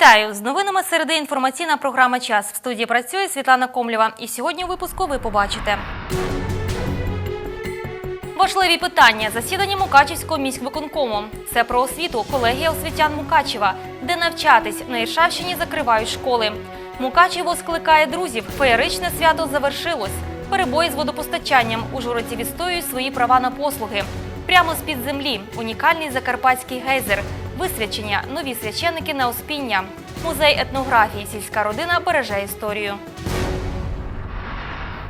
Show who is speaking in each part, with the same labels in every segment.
Speaker 1: Вітаю з новинами середи інформаційна програма Час. В студії працює Світлана Комлєва. І сьогодні у випуску ви побачите. Важливі питання засідання Мукачівського міськвиконкому. Це про освіту колегія освітян Мукачева, де навчатись на Іршавщині закривають школи. Мукачево скликає друзів. Феєричне свято завершилось. Перебої з водопостачанням. Ужгородці відстоюють свої права на послуги. Прямо з-під землі унікальний закарпатський гейзер. Висвячення, нові священики на Успіння. Музей етнографії Сільська родина береже історію.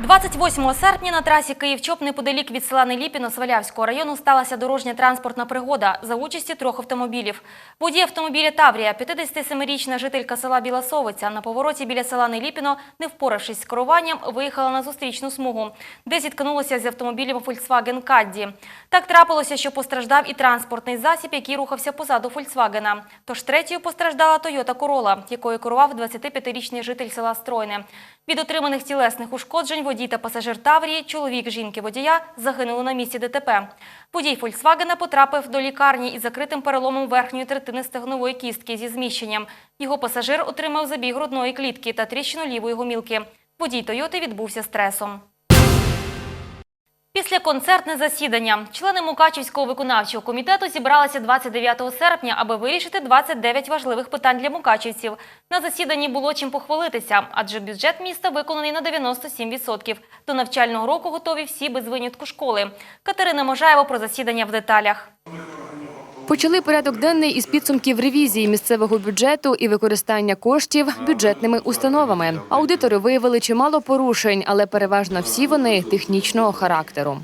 Speaker 1: 28 серпня на трасі Київ-Чоп неподалік від села Неліпіно Свалявського району сталася дорожня транспортна пригода за участі трьох автомобілів. Водій автомобіля Таврія, 57-річна жителька села Біла Совиця, на повороті біля села Неліпіно, не впоравшись з керуванням, виїхала на зустрічну смугу, де зіткнулася з автомобілем Volkswagen Caddy. Так трапилося, що постраждав і транспортний засіб, який рухався позаду Фольксвагена. Тож третьою постраждала Toyota Corolla, якою керував 25-річний житель села Стройне. Від отриманих тілесних ушкоджень водій та пасажир Таврії, чоловік жінки-водія, загинули на місці ДТП. Водій Фольксвагена потрапив до лікарні із закритим переломом верхньої третини стегнової кістки зі зміщенням. Його пасажир отримав забіг грудної клітки та тріщину лівої гомілки. Водій Тойоти відбувся стресом. Після концертне засідання члени Мукачівського виконавчого комітету зібралися 29 серпня, аби вирішити 29 важливих питань для мукачівців. На засіданні було чим похвалитися, адже бюджет міста виконаний на 97%. До навчального року готові всі без винятку школи. Катерина Можаєва про засідання в деталях.
Speaker 2: Почали порядок денний із підсумків ревізії місцевого бюджету і використання коштів бюджетними установами. Аудитори виявили чимало порушень, але переважно всі вони технічного характеру.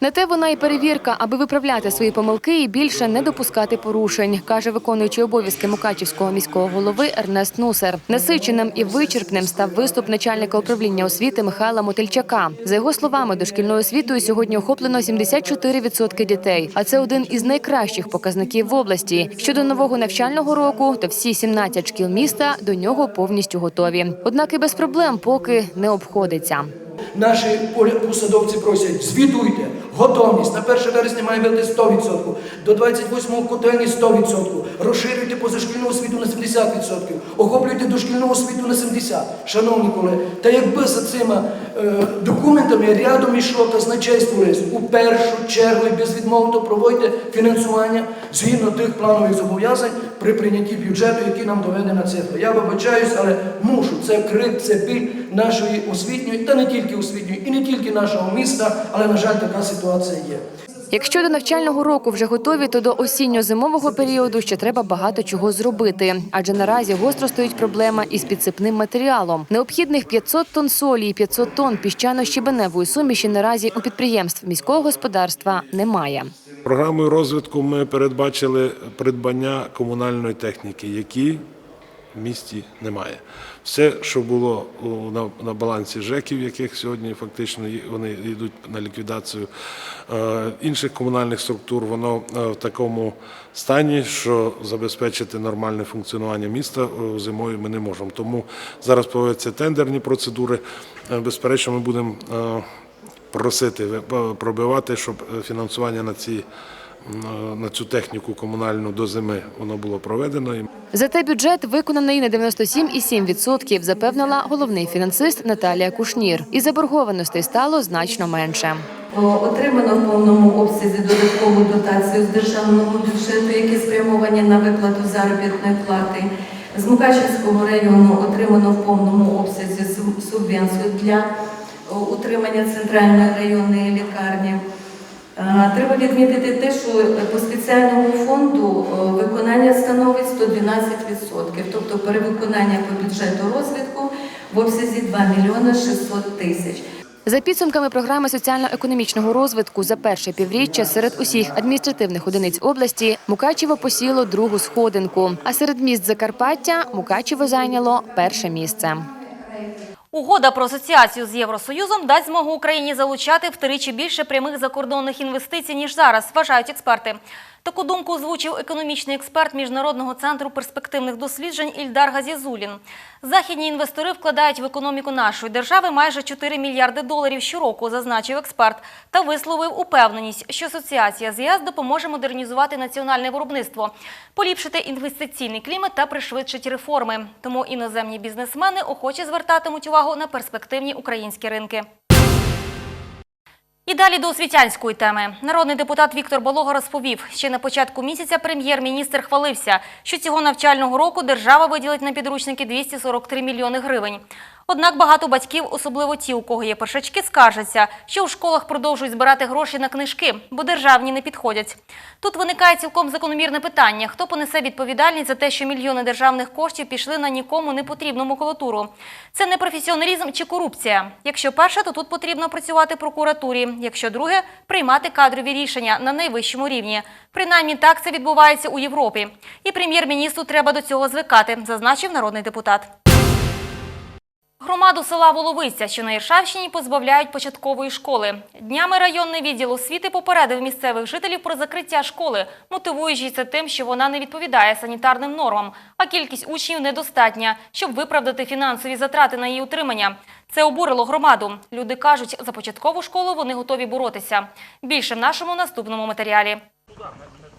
Speaker 2: На те вона і перевірка, аби виправляти свої помилки і більше не допускати порушень, каже виконуючий обов'язки Мукачівського міського голови Ернест Нусер. Насиченим і вичерпним став виступ начальника управління освіти Михайла Мотильчака. За його словами, дошкільною освітою сьогодні охоплено 74% дітей, а це один із найкращих показників в області. Щодо нового навчального року, то всі 17 шкіл міста до нього повністю готові. Однак і без проблем поки не обходиться.
Speaker 3: Наші посадовці просять, звітуйте, готовність. На 1 вересня має бути 100%, до 28-го котельні 100%, розширюйте позашкільну освіту на 70%, охоплюйте дошкільну освіту на 70%. Шановні колеги, та якби за цими е, документами рядом йшло казначейство лист, у першу чергу і безвідмовно проводьте фінансування згідно тих планових зобов'язань при прийнятті бюджету, який нам доведена цифра. Я вибачаюсь, але мушу. Це крик, це біль нашої освітньої, та не тільки освітньої, і не тільки нашого міста, але, на жаль, така ситуація є.
Speaker 2: Якщо до навчального року вже готові, то до осінньо-зимового періоду ще треба багато чого зробити. Адже наразі гостро стоїть проблема із підсипним матеріалом. Необхідних 500 тонн солі і 500 тонн піщано-щебеневої суміші наразі у підприємств міського господарства немає.
Speaker 4: Програмою розвитку ми передбачили придбання комунальної техніки, які в місті немає. Все, що було на, на балансі ЖЕКів, яких сьогодні фактично вони йдуть на ліквідацію е, інших комунальних структур, воно е, в такому стані, що забезпечити нормальне функціонування міста е, зимою ми не можемо. Тому зараз проводяться тендерні процедури. Безперечно, ми будемо просити пробивати, щоб фінансування на ці на цю техніку комунальну до зими воно було проведено.
Speaker 2: Зате бюджет виконаний на 97,7%, запевнила головний фінансист Наталія Кушнір. І заборгованостей стало значно менше.
Speaker 5: Отримано в повному обсязі додаткову дотацію з державного бюджету, які спрямовані на виплату заробітної плати. З Мукачівського району отримано в повному обсязі суб- субвенцію для утримання центральної районної лікарні. Е, Треба відмітити те, що по спеціальному фонду е, виконання становить 112%, тобто перевиконання по бюджету розвитку в обсязі 2 мільйони 600 тисяч.
Speaker 2: За підсумками програми соціально-економічного розвитку за перше півріччя серед усіх адміністративних одиниць області Мукачево посіло другу сходинку. А серед міст Закарпаття Мукачево зайняло перше місце.
Speaker 1: Угода про асоціацію з Євросоюзом дасть змогу Україні залучати втричі більше прямих закордонних інвестицій, ніж зараз, вважають експерти. Таку думку озвучив економічний експерт Міжнародного центру перспективних досліджень Ільдар Газізулін. Західні інвестори вкладають в економіку нашої держави майже 4 мільярди доларів щороку, зазначив експерт, та висловив упевненість, що асоціація з ЄС допоможе модернізувати національне виробництво, поліпшити інвестиційний клімат та пришвидшить реформи. Тому іноземні бізнесмени охоче звертатимуть увагу на перспективні українські ринки. І далі до освітянської теми. Народний депутат Віктор Болога розповів, ще на початку місяця прем'єр-міністр хвалився, що цього навчального року держава виділить на підручники 243 мільйони гривень. Однак багато батьків, особливо ті, у кого є першачки, скаржаться, що у школах продовжують збирати гроші на книжки, бо державні не підходять. Тут виникає цілком закономірне питання: хто понесе відповідальність за те, що мільйони державних коштів пішли на нікому не потрібну макулатуру? Це не професіоналізм чи корупція. Якщо перше, то тут потрібно працювати прокуратурі. Якщо друге, приймати кадрові рішення на найвищому рівні. Принаймні так це відбувається у Європі. І прем'єр-міністру треба до цього звикати, зазначив народний депутат. Громаду села Воловиця, що на Іршавщині, позбавляють початкової школи. Днями районний відділ освіти попередив місцевих жителів про закриття школи, мотивуючи це тим, що вона не відповідає санітарним нормам, а кількість учнів недостатня, щоб виправдати фінансові затрати на її утримання. Це обурило громаду. Люди кажуть, за початкову школу вони готові боротися. Більше в нашому наступному матеріалі.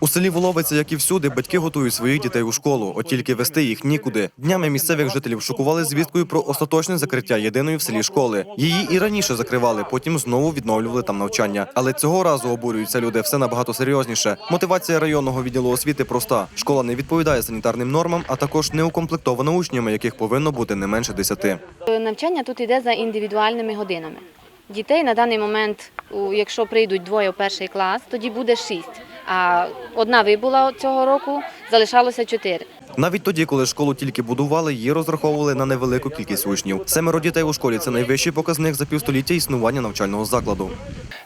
Speaker 6: У селі Воловиця, як і всюди, батьки готують своїх дітей у школу, от тільки вести їх нікуди. Днями місцевих жителів шокували звісткою про остаточне закриття єдиної в селі школи. Її і раніше закривали, потім знову відновлювали там навчання. Але цього разу обурюються люди все набагато серйозніше. Мотивація районного відділу освіти проста: школа не відповідає санітарним нормам, а також не укомплектована учнями, яких повинно бути не менше десяти.
Speaker 7: Навчання тут йде за індивідуальними годинами. Дітей на даний момент, якщо прийдуть двоє у перший клас, тоді буде шість. А одна вибула цього року, залишалося чотири.
Speaker 6: Навіть тоді, коли школу тільки будували, її розраховували на невелику кількість учнів. Семеро дітей у школі це найвищий показник за півстоліття існування навчального закладу.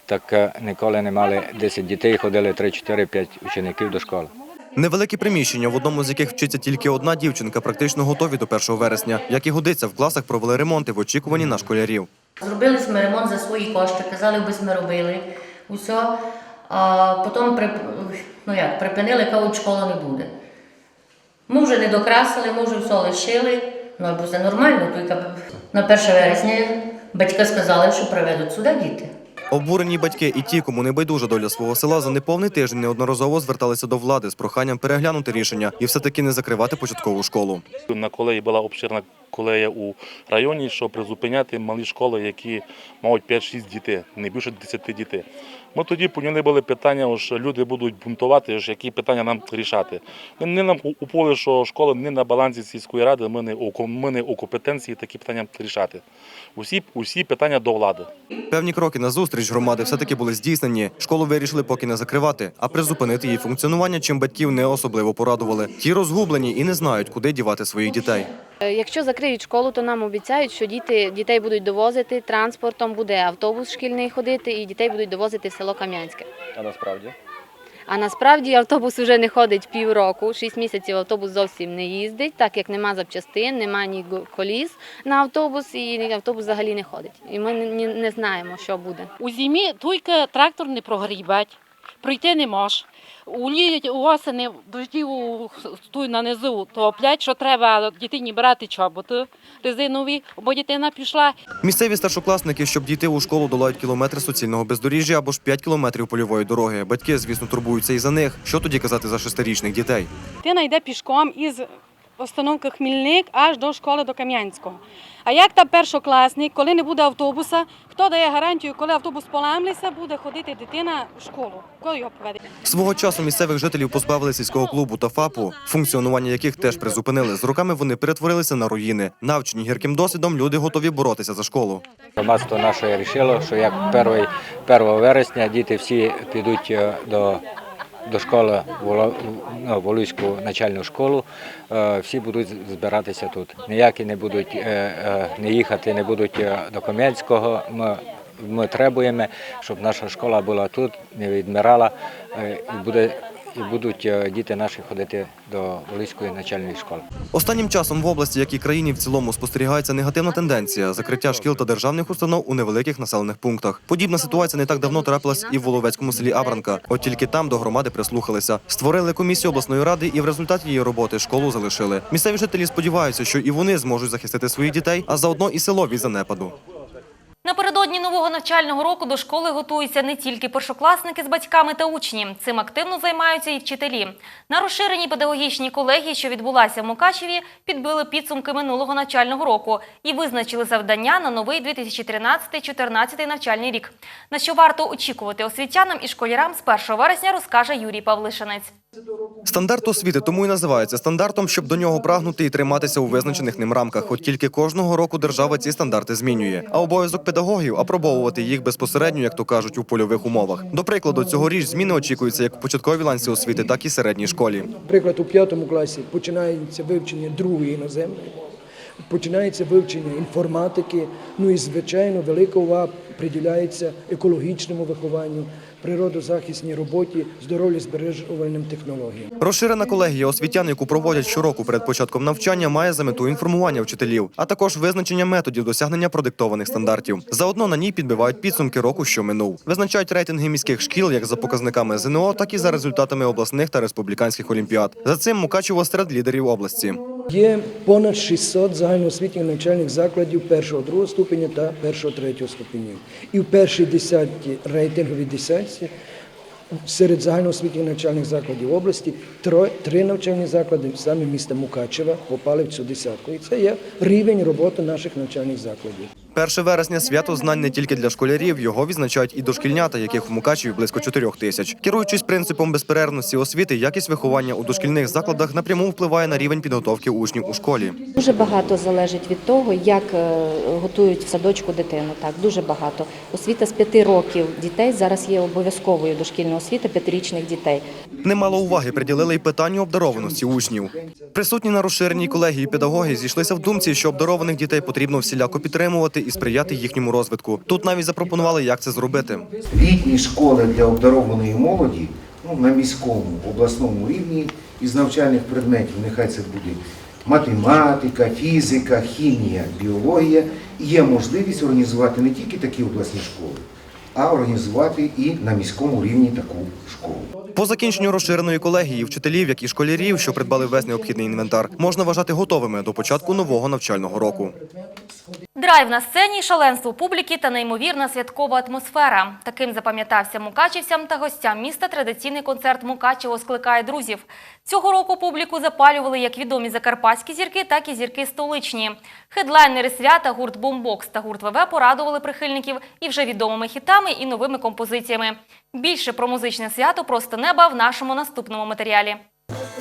Speaker 8: так е, ніколи не мали 10 дітей, ходили 3-4-5 учеників до школи.
Speaker 6: Невеликі приміщення, в одному з яких вчиться тільки одна дівчинка, практично готові до 1 вересня. Як і годиться, в класах провели ремонти в очікуванні на школярів.
Speaker 9: Зробили ми ремонт за свої кошти, казали, би ми робили усе. А потім при, ну як, припинили, кажуть, школи не буде. Ми вже не докрасили, ми вже все лишили. Ну, бо це нормально, тільки на 1 вересня батьки сказали, що приведуть сюди діти.
Speaker 6: Обурені батьки і ті, кому не байдужа доля свого села, за неповний тиждень неодноразово зверталися до влади з проханням переглянути рішення і все-таки не закривати початкову школу.
Speaker 10: На колеї була обширна колея у районі, щоб призупиняти малі школи, які мають 5-6 дітей, не більше 10 дітей. Ми тоді поняли питання, що люди будуть бунтувати, що які питання нам рішати. Не нам у- що школа не на балансі сільської ради, ми не у компетенції такі питання рішати. Усі, усі питання до влади.
Speaker 6: Певні кроки на зустріч громади все-таки були здійснені. Школу вирішили поки не закривати, а призупинити її функціонування, чим батьків не особливо порадували. Ті розгублені і не знають, куди дівати своїх дітей.
Speaker 7: Е, Якщо закриють школу, то нам обіцяють, що діти, дітей будуть довозити транспортом, буде автобус шкільний ходити, і дітей будуть довозити в село Кам'янське.
Speaker 8: А насправді?
Speaker 7: А насправді автобус вже не ходить півроку, шість місяців автобус зовсім не їздить, так як нема запчастин, нема ні коліс на автобус, і автобус взагалі не ходить. І ми не, знаємо, що буде.
Speaker 11: У зимі тільки трактор не прогрібать, пройти не можеш. У у осені дождів стуй на низу топлять, що треба дитині брати чоботи резинові, бо дитина пішла
Speaker 6: Місцеві старшокласники, щоб дійти у школу, долають кілометри суцільного бездоріжжя або ж 5 кілометрів польової дороги. Батьки, звісно, турбуються і за них. Що тоді казати за шестирічних дітей?
Speaker 11: Дитина йде пішком із остановки Хмільник аж до школи до Кам'янського. А як там першокласник, коли не буде автобуса, хто дає гарантію, коли автобус поламлється, буде ходити дитина в школу? Хто його поведе?
Speaker 6: Свого часу місцевих жителів позбавили сільського клубу та ФАПу, функціонування яких теж призупинили. З роками вони перетворилися на руїни. Навчені гірким досвідом, люди готові боротися за школу.
Speaker 8: Громадство наше вирішило, що як 1, 1 вересня діти всі підуть е, до, до школи, ну, начальну школу, е, всі будуть збиратися тут. Ніякі не будуть е, е, не їхати, не будуть до Кам'янського. Ми, ми требуємо, щоб наша школа була тут, не відмирала. І буде і будуть е, діти наші ходити до Волинської начальної школи.
Speaker 6: Останнім часом в області, як і країні в цілому, спостерігається негативна тенденція закриття шкіл та державних установ у невеликих населених пунктах. Подібна ситуація не так давно трапилась і в Воловецькому селі Абранка. От тільки там до громади прислухалися. Створили комісію обласної ради, і в результаті її роботи школу залишили. Місцеві жителі сподіваються, що і вони зможуть захистити своїх дітей, а заодно і село від занепаду.
Speaker 1: Напередодні нового навчального року до школи готуються не тільки першокласники з батьками та учні. Цим активно займаються і вчителі. На розширеній педагогічній колегії, що відбулася в Мукачеві, підбили підсумки минулого навчального року і визначили завдання на новий 2013-2014 навчальний рік. На що варто очікувати освітянам і школярам з 1 вересня, розкаже Юрій Павлишинець.
Speaker 6: Стандарт освіти тому і називається стандартом, щоб до нього прагнути і триматися у визначених ним рамках. От тільки кожного року держава ці стандарти змінює. А обов'язок педагогів апробовувати їх безпосередньо, як то кажуть, у польових умовах. До прикладу, цьогоріч зміни очікуються як в початковій ланці освіти, так і середній школі.
Speaker 3: Наприклад, у п'ятому класі починається вивчення другої іноземної починається вивчення інформатики, ну і, звичайно, велика увага приділяється екологічному вихованню, природозахисній роботі, здоров'ю збережувальним технологіям.
Speaker 6: Розширена колегія освітян, яку проводять щороку перед початком навчання, має за мету інформування вчителів, а також визначення методів досягнення продиктованих стандартів. Заодно на ній підбивають підсумки року, що минув. Визначають рейтинги міських шкіл як за показниками ЗНО, так і за результатами обласних та республіканських олімпіад. За цим Мукачево серед лідерів області.
Speaker 3: Є понад 600 загальноосвітніх навчальних закладів першого, другого ступеня та першого, третього ступенів. І в першій десятці рейтинговій десятці серед загальноосвітніх навчальних закладів області три навчальні заклади саме міста Мукачева попали в цю десятку. І це є рівень роботи наших навчальних закладів.
Speaker 6: 1 вересня свято знань не тільки для школярів, його відзначають і дошкільнята, яких в Мукачеві близько 4 тисяч. Керуючись принципом безперервності освіти, якість виховання у дошкільних закладах напряму впливає на рівень підготовки учнів у школі.
Speaker 12: Дуже багато залежить від того, як е, готують в садочку дитину. Так, дуже багато. Освіта з п'яти років дітей зараз є обов'язковою дошкільна освіта п'ятирічних дітей.
Speaker 6: Немало уваги приділили й питанню обдарованості учнів. Присутні на розширеній колегії педагоги зійшлися в думці, що обдарованих дітей потрібно всіляко підтримувати і сприяти їхньому розвитку. Тут навіть запропонували, як це зробити.
Speaker 13: літні школи для обдарованої молоді ну, на міському, обласному рівні із навчальних предметів, нехай це буде математика, фізика, хімія, біологія, І є можливість організувати не тільки такі обласні школи, а організувати і на міському рівні таку школу.
Speaker 6: По закінченню розширеної колегії вчителів, як і школярів, що придбали весь необхідний інвентар, можна вважати готовими до початку нового навчального року.
Speaker 1: Драйв на сцені, шаленство публіки та неймовірна святкова атмосфера. Таким запам'ятався мукачівцям та гостям міста традиційний концерт Мукачево скликає друзів. Цього року публіку запалювали як відомі закарпатські зірки, так і зірки столичні. Хедлайнери свята гурт Бомбокс та гурт ВВ порадували прихильників і вже відомими хітами і новими композиціями. Більше про музичне свято просто неба в нашому наступному матеріалі.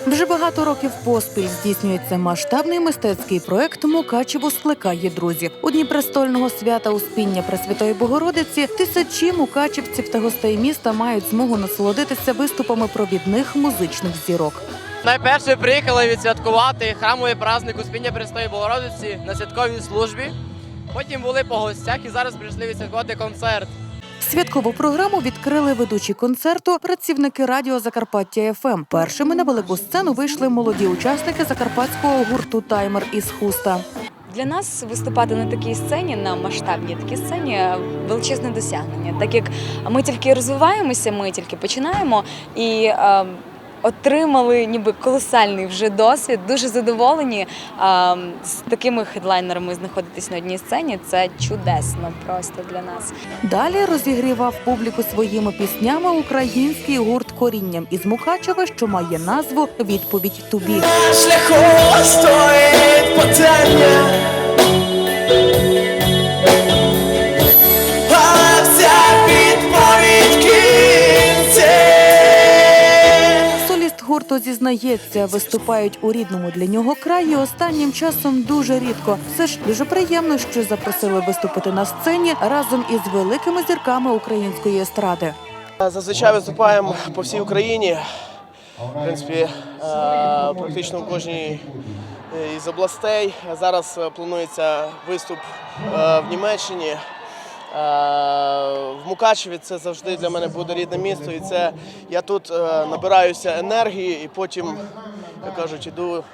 Speaker 14: Вже багато років поспіль здійснюється масштабний мистецький проект Мукачево скликає друзів. У дні престольного свята Успіння Пресвятої Богородиці тисячі мукачівців та гостей міста мають змогу насолодитися виступами провідних музичних зірок.
Speaker 15: Найперше приїхали відсвяткувати храмовий праздник Успіння Престої Богородиці на святковій службі. Потім були по гостях і зараз прийшли відсвяткувати концерт.
Speaker 14: Святкову програму відкрили ведучі концерту працівники радіо Закарпаття ФМ. Першими на велику сцену вийшли молоді учасники закарпатського гурту Таймер із хуста.
Speaker 16: Для нас виступати на такій сцені, на масштабній такій сцені величезне досягнення, так як ми тільки розвиваємося, ми тільки починаємо і е, отримали ніби колосальний вже досвід. Дуже задоволені е, з такими хедлайнерами знаходитись на одній сцені. Це чудесно просто для нас.
Speaker 14: Далі розігрівав публіку своїми піснями український гурт корінням із Мукачева, що має назву Відповідь тобі.
Speaker 17: шляху стоїть питання.
Speaker 14: Гурту зізнається, виступають у рідному для нього краї останнім часом дуже рідко. Все ж дуже приємно, що запросили виступити на сцені разом із великими зірками української естради.
Speaker 15: Зазвичай виступаємо по всій Україні. В принципі, е, практично в кожній е, із областей. Зараз е, планується виступ е, в Німеччині, е, в
Speaker 18: Мукачеві це завжди для мене буде рідне місто, і це я тут е, набираюся енергії і потім, як кажуть, іду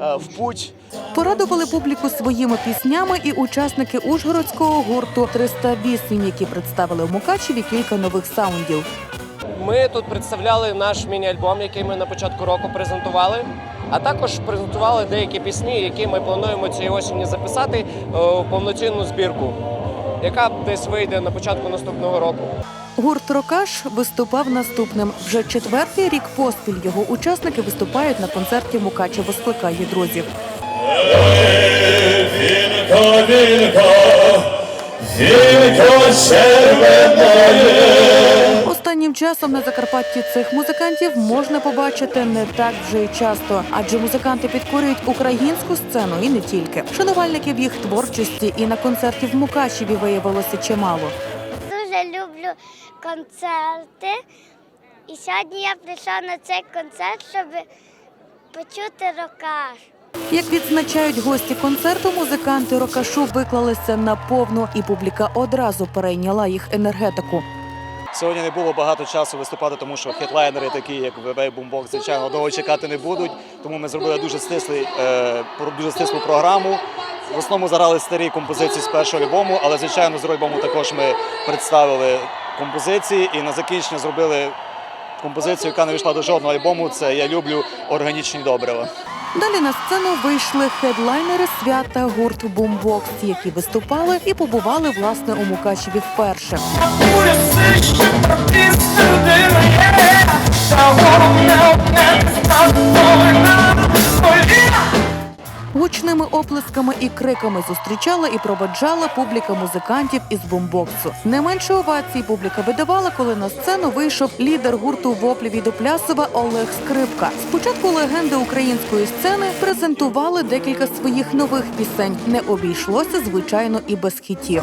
Speaker 18: е, в путь.
Speaker 14: Порадували публіку своїми піснями і учасники Ужгородського гурту «308», які представили в Мукачеві кілька нових саундів.
Speaker 15: Ми тут представляли наш міні-альбом, який ми на початку року презентували. А також презентували деякі пісні, які ми плануємо цієї осені записати е, в повноцінну збірку, яка десь вийде на початку наступного року.
Speaker 14: Гурт Рокаш виступав наступним. Вже четвертий рік поспіль його учасники виступають на концерті Мукачево скликає друзів.
Speaker 19: Вінко, вінко, вінко червоноє.
Speaker 14: Останнім часом на Закарпатті цих музикантів можна побачити не так вже й часто, адже музиканти підкорюють українську сцену і не тільки. Шанувальників їх творчості і на концерті в Мукачеві виявилося чимало.
Speaker 20: Дуже люблю концерти. І сьогодні я прийшла на цей концерт, щоб почути рокаш.
Speaker 14: Як відзначають гості концерту, музиканти рокашу виклалися на повну, і публіка одразу перейняла їх енергетику.
Speaker 21: Сьогодні не було багато часу виступати, тому що хедлайнери, такі як ВВ Бумбок, звичайно, довго чекати не будуть. Тому ми зробили дуже стислий, е, дуже стислу програму. В основному заграли старі композиції з першого альбому, але звичайно з альбому також ми представили композиції і на закінчення зробили композицію, яка не вийшла до жодного альбому. Це я люблю органічні добрива.
Speaker 14: Далі на сцену вийшли хедлайнери свята гурт Бумбокс, які виступали і побували власне у Мукачеві вперше. Гучними оплесками і криками зустрічала і проводжала публіка музикантів із бумбоксу. Не менше овацій публіка видавала, коли на сцену вийшов лідер гурту воплі від Оплясова Олег Скрипка. Спочатку легенди української сцени презентували декілька своїх нових пісень. Не обійшлося, звичайно, і без хітів.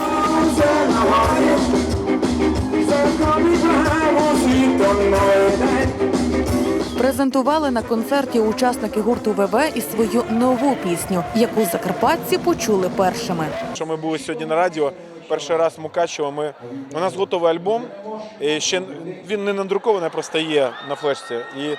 Speaker 14: Презентували на концерті учасники гурту ВВ і свою нову пісню, яку закарпатці почули першими.
Speaker 22: Що ми були сьогодні на радіо. Перший раз в Мукачево. Ми у нас готовий альбом. І ще він не надрукований, просто є на флешці. І е,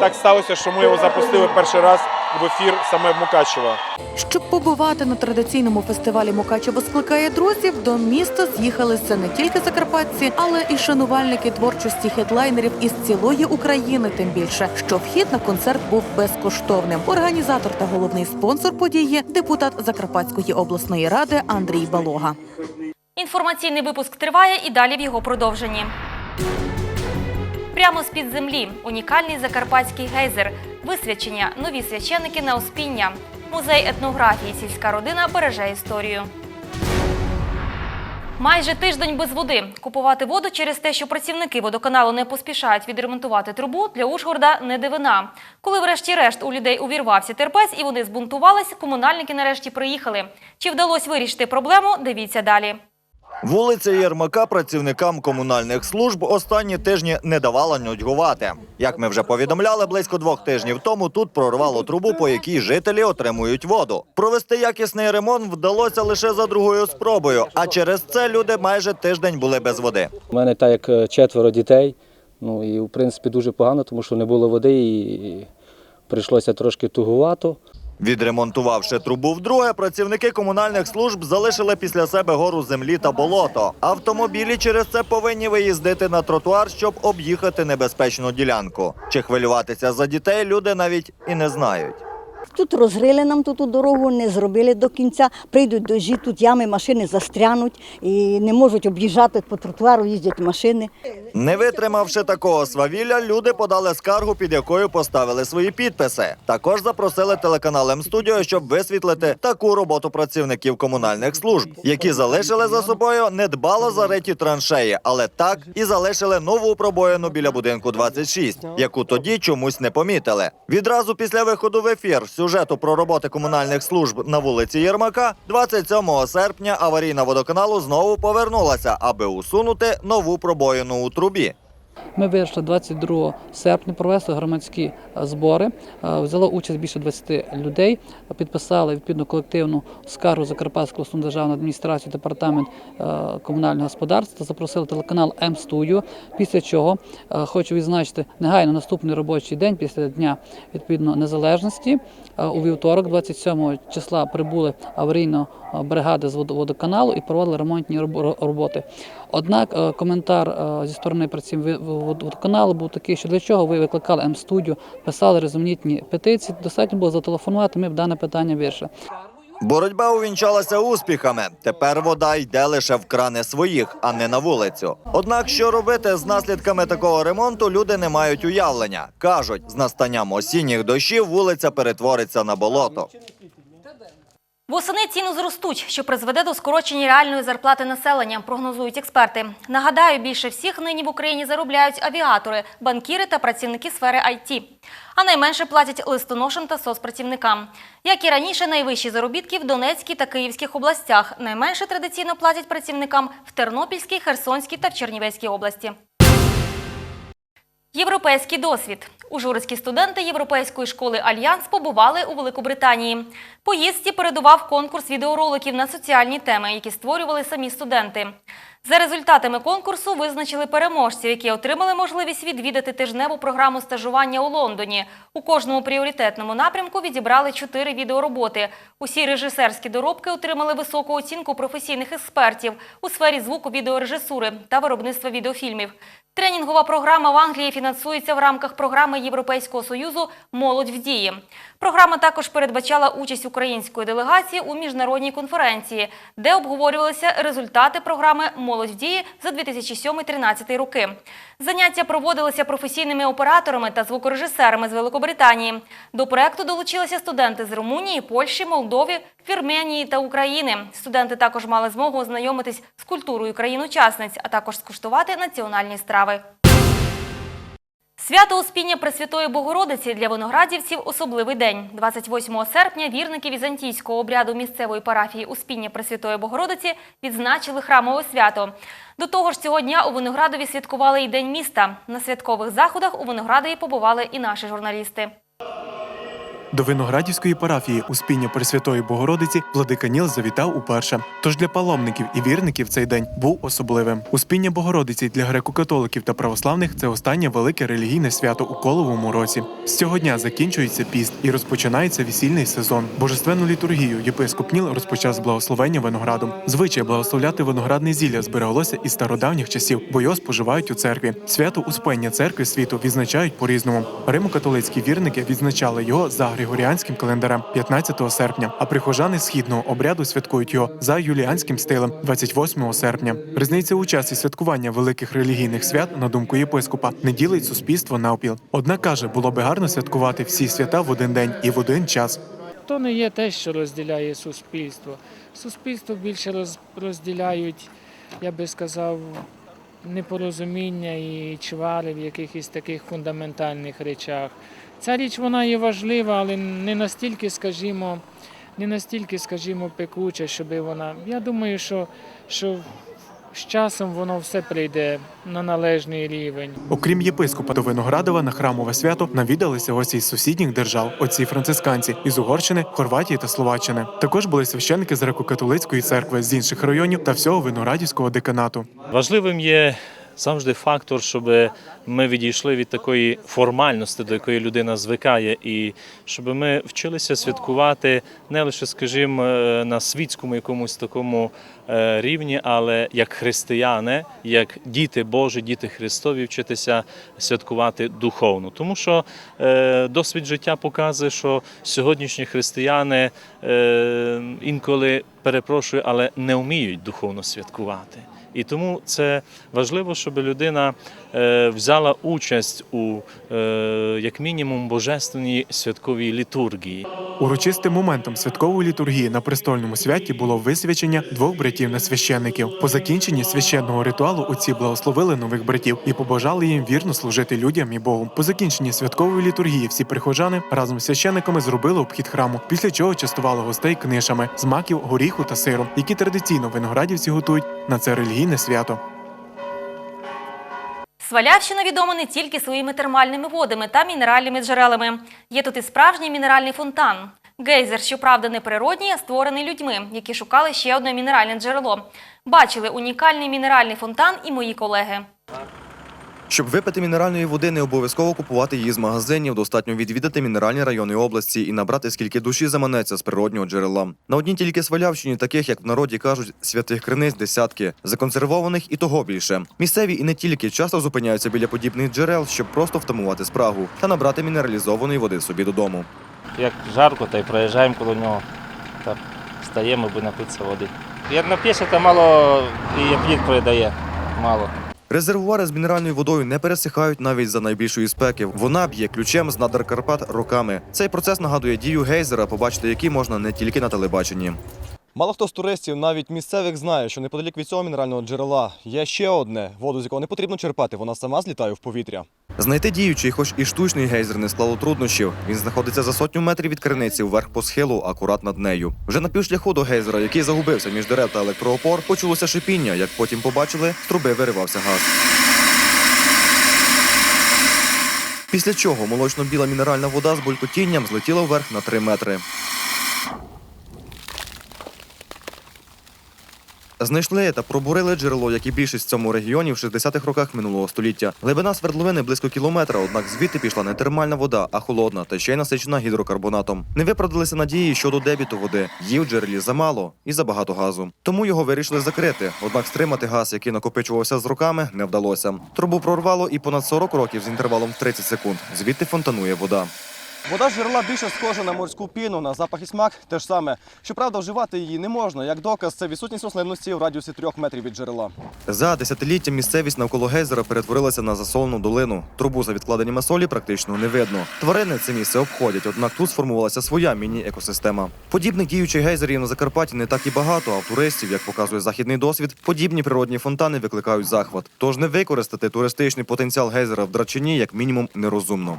Speaker 22: так сталося, що ми його запустили перший раз в ефір саме в Мукачево.
Speaker 14: Щоб побувати на традиційному фестивалі Мукачево скликає друзів, до міста з'їхалися не тільки закарпатці, але і шанувальники творчості хедлайнерів із цілої України. Тим більше, що вхід на концерт був безкоштовним. Організатор та головний спонсор події депутат Закарпатської обласної ради Андрій Балога.
Speaker 1: Інформаційний випуск триває і далі в його продовженні. Прямо з-під землі унікальний закарпатський гейзер, висвячення, нові священики на Успіння. Музей етнографії сільська родина береже історію. Майже тиждень без води. Купувати воду через те, що працівники водоканалу не поспішають відремонтувати трубу, для Ужгорода не дивина. Коли врешті-решт у людей увірвався терпець і вони збунтувались, комунальники нарешті приїхали. Чи вдалося вирішити проблему, дивіться далі.
Speaker 23: Вулиця Єрмака працівникам комунальних служб останні тижні не давала нудьгувати. Як ми вже повідомляли, близько двох тижнів тому тут прорвало трубу, по якій жителі отримують воду. Провести якісний ремонт вдалося лише за другою спробою, а через це люди майже тиждень були без води.
Speaker 24: У мене так як е, четверо дітей. Ну і в принципі дуже погано, тому що не було води і прийшлося трошки тугувато.
Speaker 23: Відремонтувавши трубу вдруге, працівники комунальних служб залишили після себе гору землі та болото. Автомобілі через це повинні виїздити на тротуар, щоб об'їхати небезпечну ділянку. Чи хвилюватися за дітей люди навіть і не знають.
Speaker 25: Тут розрили нам тут ту дорогу, не зробили до кінця. Прийдуть дожі, тут ями, машини застрянуть і не можуть об'їжджати по тротуару, їздять машини.
Speaker 23: Не витримавши такого свавілля, люди подали скаргу, під якою поставили свої підписи. Також запросили телеканал М-студіо, щоб висвітлити таку роботу працівників комунальних служб, які залишили за собою недбало зариті траншеї, але так і залишили нову пробоїну біля будинку 26, яку тоді чомусь не помітили. Відразу після виходу в ефір сюжету про роботи комунальних служб на вулиці Єрмака, 27 серпня аварійна водоканалу знову повернулася, аби усунути нову пробоїну у трубі.
Speaker 26: Ми вирішили 22 серпня провести громадські е, збори. Е, Взяло участь більше 20 людей. Підписали відповідно колективну скаргу Закарпатського обласну державну адміністрацію, департамент е, комунального господарства. Запросили телеканал М-студіо. Після чого хочу відзначити негайно наступний робочий день після дня відповідно незалежності. У вівторок, 27 числа, прибули аварійно бригади з водо- водоканалу і проводили ремонтні роботи. Однак коментар зі сторони працівників водоканалу був такий, що для чого ви викликали М-студію, писали різноманітні петиції. Достатньо було зателефонувати, ми б дане питання вирішили.
Speaker 6: Боротьба увінчалася успіхами. Тепер вода йде лише в крани своїх, а не на вулицю. Однак, що робити з наслідками такого ремонту, люди не мають уявлення. кажуть, з настанням осінніх дощів вулиця перетвориться на болото.
Speaker 1: Восени ціни зростуть, що призведе до скорочення реальної зарплати населення, прогнозують експерти. Нагадаю, більше всіх нині в Україні заробляють авіатори, банкіри та працівники сфери IT. А найменше платять листоношам та соцпрацівникам. Як і раніше, найвищі заробітки в Донецькій та Київських областях. Найменше традиційно платять працівникам в Тернопільській, Херсонській та в Чернівецькій області. Європейський досвід. Ужгородські студенти Європейської школи Альянс побували у Великобританії. Поїздці передував конкурс відеороликів на соціальні теми, які створювали самі студенти. За результатами конкурсу визначили переможців, які отримали можливість відвідати тижневу програму стажування у Лондоні. У кожному пріоритетному напрямку відібрали чотири відеороботи. Усі режисерські доробки отримали високу оцінку професійних експертів у сфері звуку відеорежисури та виробництва відеофільмів. Тренінгова програма в Англії фінансується в рамках програми Європейського союзу Молодь в дії. Програма також передбачала участь української делегації у міжнародній конференції, де обговорювалися результати програми Молодь в дії за 2007-2013 роки. Заняття проводилися професійними операторами та звукорежисерами з Великобританії. До проекту долучилися студенти з Румунії, Польщі, Молдови, Вірменії та України. Студенти також мали змогу ознайомитись з культурою країн-учасниць, а також скуштувати національні страви. Свято Успіння Пресвятої Богородиці для виноградівців – особливий день. 28 серпня вірники візантійського обряду місцевої парафії Успіння Пресвятої Богородиці відзначили храмове свято. До того ж, цього дня у Виноградові святкували і День міста. На святкових заходах у Виноградові побували і наші журналісти.
Speaker 27: До виноградівської парафії Успіння Пресвятої Богородиці владика Ніл завітав уперше. Тож для паломників і вірників цей день був особливим. Успіння Богородиці для греко-католиків та православних це останнє велике релігійне свято у коловому році. З цього дня закінчується піст і розпочинається весільний сезон. Божественну літургію єпископ Ніл розпочав з благословення виноградом. Звичай благословляти виноградне зілля збереглося із стародавніх часів, бо його споживають у церкві. Свято Успення церкви світу відзначають по-різному. Римо-католицькі вірники відзначали його за григоріанським календарем 15 серпня, а прихожани східного обряду святкують його за юліанським стилем 28 серпня. Різниця у часі святкування великих релігійних свят, на думку єпископа, не ділить суспільство навпіл. Однак каже, було би гарно святкувати всі свята в один день і в один час.
Speaker 28: То не є те, що розділяє суспільство. Суспільство більше роз, розділяють, я би сказав, непорозуміння і чвари в якихось таких фундаментальних речах. Ця річ вона є важлива, але не настільки, скажімо, не настільки, скажімо, пекуча, щоб вона. Я думаю, що, що з часом воно все прийде на належний рівень.
Speaker 27: Окрім єпископа до Виноградова на храмове свято навідалися гості із сусідніх держав, отці францисканці із Угорщини, Хорватії та Словаччини. Також були священники з греко-католицької церкви з інших районів та всього виноградівського деканату.
Speaker 29: Важливим є завжди фактор, щоб ми відійшли від такої формальності, до якої людина звикає, і щоб ми вчилися святкувати не лише, скажімо, е, на світському якомусь такому е, рівні, але як християни, як діти Божі, діти Христові, вчитися святкувати духовно. Тому що е, досвід життя показує, що сьогоднішні християни інколи перепрошую, але не вміють духовно святкувати. І тому це важливо, щоб людина е, взяла участь у е, як мінімум божественній святковій літургії.
Speaker 27: Урочистим моментом святкової літургії на престольному святі було висвячення двох братів на священників. По закінченні священного ритуалу отці благословили нових братів і побажали їм вірно служити людям і Богу. По закінченні святкової літургії всі прихожани разом з священниками зробили обхід храму, після чого частували гостей книшами з маків, горіху та сиру, які традиційно виноградівці готують на це релігійне свято.
Speaker 1: Свалявщина відома не тільки своїми термальними водами та мінеральними джерелами. Є тут і справжній мінеральний фонтан. Гейзер, щоправда, не природній, а створений людьми, які шукали ще одне мінеральне джерело. Бачили унікальний мінеральний фонтан і мої колеги.
Speaker 6: Щоб випити мінеральної води, не обов'язково купувати її з магазинів. Достатньо відвідати мінеральні райони області і набрати скільки душі заманеться з природнього джерела. На одній тільки свалявщині, таких як в народі кажуть, святих криниць десятки, законсервованих і того більше. Місцеві і не тільки часто зупиняються біля подібних джерел, щоб просто втамувати спрагу та набрати мінералізованої води собі додому.
Speaker 30: Як жарко, то й проїжджаємо коло нього. Так, стаємо, аби напитися води. Як нап'єшся, то мало і апетит придає. Мало.
Speaker 6: Резервуари з мінеральною водою не пересихають навіть за найбільшої спеки. Вона б'є ключем з надр Карпат роками. Цей процес нагадує дію гейзера, побачити який можна не тільки на телебаченні.
Speaker 31: Мало хто з туристів, навіть місцевих, знає, що неподалік від цього мінерального джерела є ще одне, воду з якого не потрібно черпати, вона сама злітає в повітря.
Speaker 6: Знайти діючий, хоч і штучний гейзер не склало труднощів. Він знаходиться за сотню метрів від криниці вверх по схилу, акурат над нею. Вже на півшляху до гейзера, який загубився між дерев та електроопор, почулося шипіння. Як потім побачили, з труби виривався газ. Після чого молочно-біла мінеральна вода з булькотінням злетіла вверх на 3 метри. Знайшли та пробурили джерело, як і більшість в цьому регіоні в 60-х роках минулого століття. Глибина свердловини близько кілометра, однак звідти пішла не термальна вода, а холодна та ще й насичена гідрокарбонатом. Не виправдалися надії щодо дебіту води. Її в джерелі замало і забагато газу. Тому його вирішили закрити. Однак стримати газ, який накопичувався з роками, не вдалося. Трубу прорвало і понад 40 років з інтервалом в 30 секунд. Звідти фонтанує вода.
Speaker 31: Вода з джерела більше схожа на морську піну, на запах і смак те ж саме. Щоправда, вживати її не можна. Як доказ, це відсутність рослинності в радіусі трьох метрів від джерела.
Speaker 6: За десятиліття місцевість навколо гейзера перетворилася на засолену долину. Трубу за відкладеннями солі практично не видно. Тварини це місце обходять, однак тут сформувалася своя міні-екосистема. Подібних діючих гейзерів на Закарпатті не так і багато, а в туристів, як показує західний досвід, подібні природні фонтани викликають захват. Тож не використати туристичний потенціал гейзера в Драчині як мінімум нерозумно.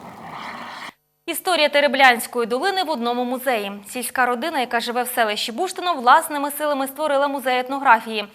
Speaker 1: Історія Тереблянської долини в одному музеї. Сільська родина, яка живе в селищі Буштино, власними силами створила музей етнографії.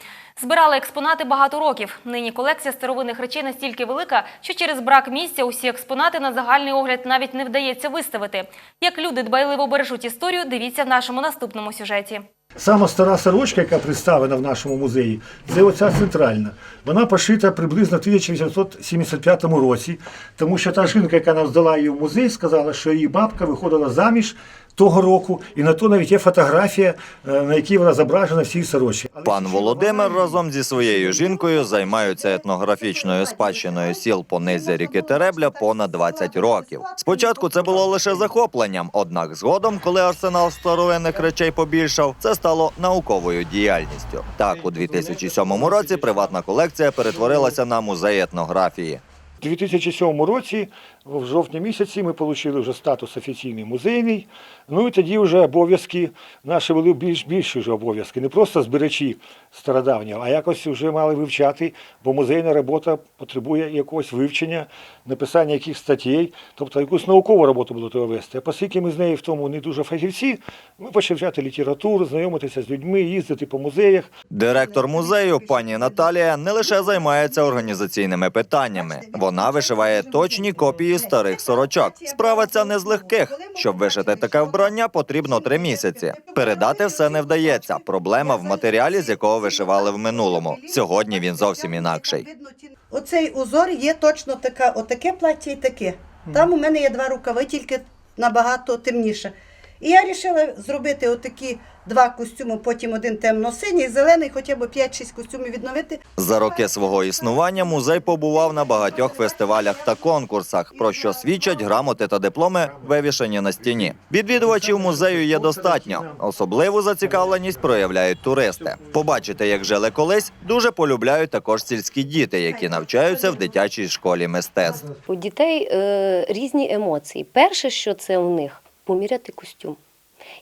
Speaker 1: Збирали експонати багато років. Нині колекція старовинних речей настільки велика, що через брак місця усі експонати на загальний огляд навіть не вдається виставити. Як люди дбайливо бережуть історію, дивіться в нашому наступному сюжеті.
Speaker 32: Сама стара сорочка, яка представлена в нашому музеї, це оця центральна. Вона пошита приблизно в 1875 році, тому що та жінка, яка нам здала її в музей, сказала, що її бабка виходила заміж того року, і на то навіть є фотографія, е, на якій вона зображена в цій сорочці.
Speaker 23: Пан Володимир разом зі своєю жінкою займаються етнографічною спадщиною сіл по низі ріки Теребля понад 20 років. Спочатку це було лише захопленням, однак згодом, коли арсенал старовинних речей побільшав, це стало науковою діяльністю. Так, у 2007 році приватна колекція перетворилася на музей етнографії.
Speaker 32: У 2007 році, в жовтні місяці, ми отримали вже статус офіційний музейний. Ну і тоді вже обов'язки наші були більш більші вже обов'язки. Не просто збирачі стародавнього, а якось вже мали вивчати, бо музейна робота потребує якогось вивчення, написання якихось статей, тобто якусь наукову роботу було треба вести. А оскільки ми з нею в тому не дуже фахівці, ми почали вчати літературу, знайомитися з людьми, їздити по музеях.
Speaker 23: Директор музею пані Наталія не лише займається організаційними питаннями, вона вишиває точні копії старих сорочок. Справа ця не з легких. Щоб вишити таке вбрання, потрібно три місяці. Передати все не вдається. Проблема в матеріалі, з якого вишивали в минулому. Сьогодні він зовсім інакший.
Speaker 33: Оцей узор є точно така, отаке плаття і таке. Там у мене є два рукави, тільки набагато темніше. І я вирішила зробити отакі два костюми, потім один темно-синій, зелений, хоча б 5-6 костюмів відновити.
Speaker 23: За роки свого існування музей побував на багатьох фестивалях та конкурсах, про що свідчать грамоти та дипломи, вивішані на стіні. Відвідувачів музею є достатньо. Особливу зацікавленість проявляють туристи. Побачити, як жили колись, дуже полюбляють також сільські діти, які навчаються в дитячій школі мистецтв.
Speaker 34: У дітей е, різні емоції. Перше, що це у них поміряти костюм.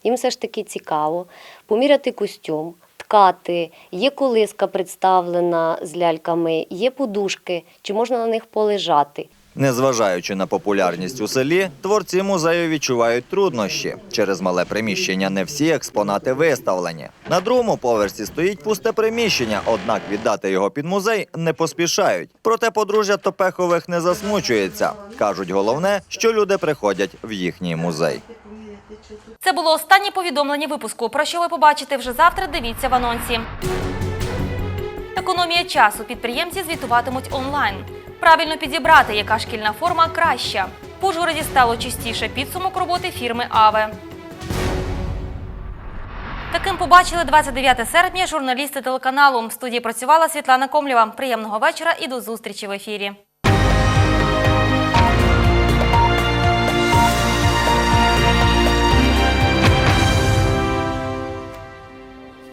Speaker 34: Їм все ж таки цікаво поміряти костюм, ткати. Є колиска представлена з ляльками, є подушки, чи можна на них полежати.
Speaker 23: Незважаючи на популярність у селі, творці музею відчувають труднощі. Через мале приміщення не всі експонати виставлені. На другому поверсі стоїть пусте приміщення, однак віддати його під музей не поспішають. Проте подружжя Топехових не засмучується. кажуть, головне, що люди приходять в їхній музей.
Speaker 1: Це було останнє повідомлення випуску. Про що ви побачите вже завтра, дивіться в анонсі. Економія часу. Підприємці звітуватимуть онлайн. Правильно підібрати, яка шкільна форма краща. В Ужгороді стало чистіше підсумок роботи фірми Аве. Таким побачили 29 серпня журналісти телеканалу. В студії працювала Світлана Комлєва. Приємного вечора і до зустрічі в ефірі.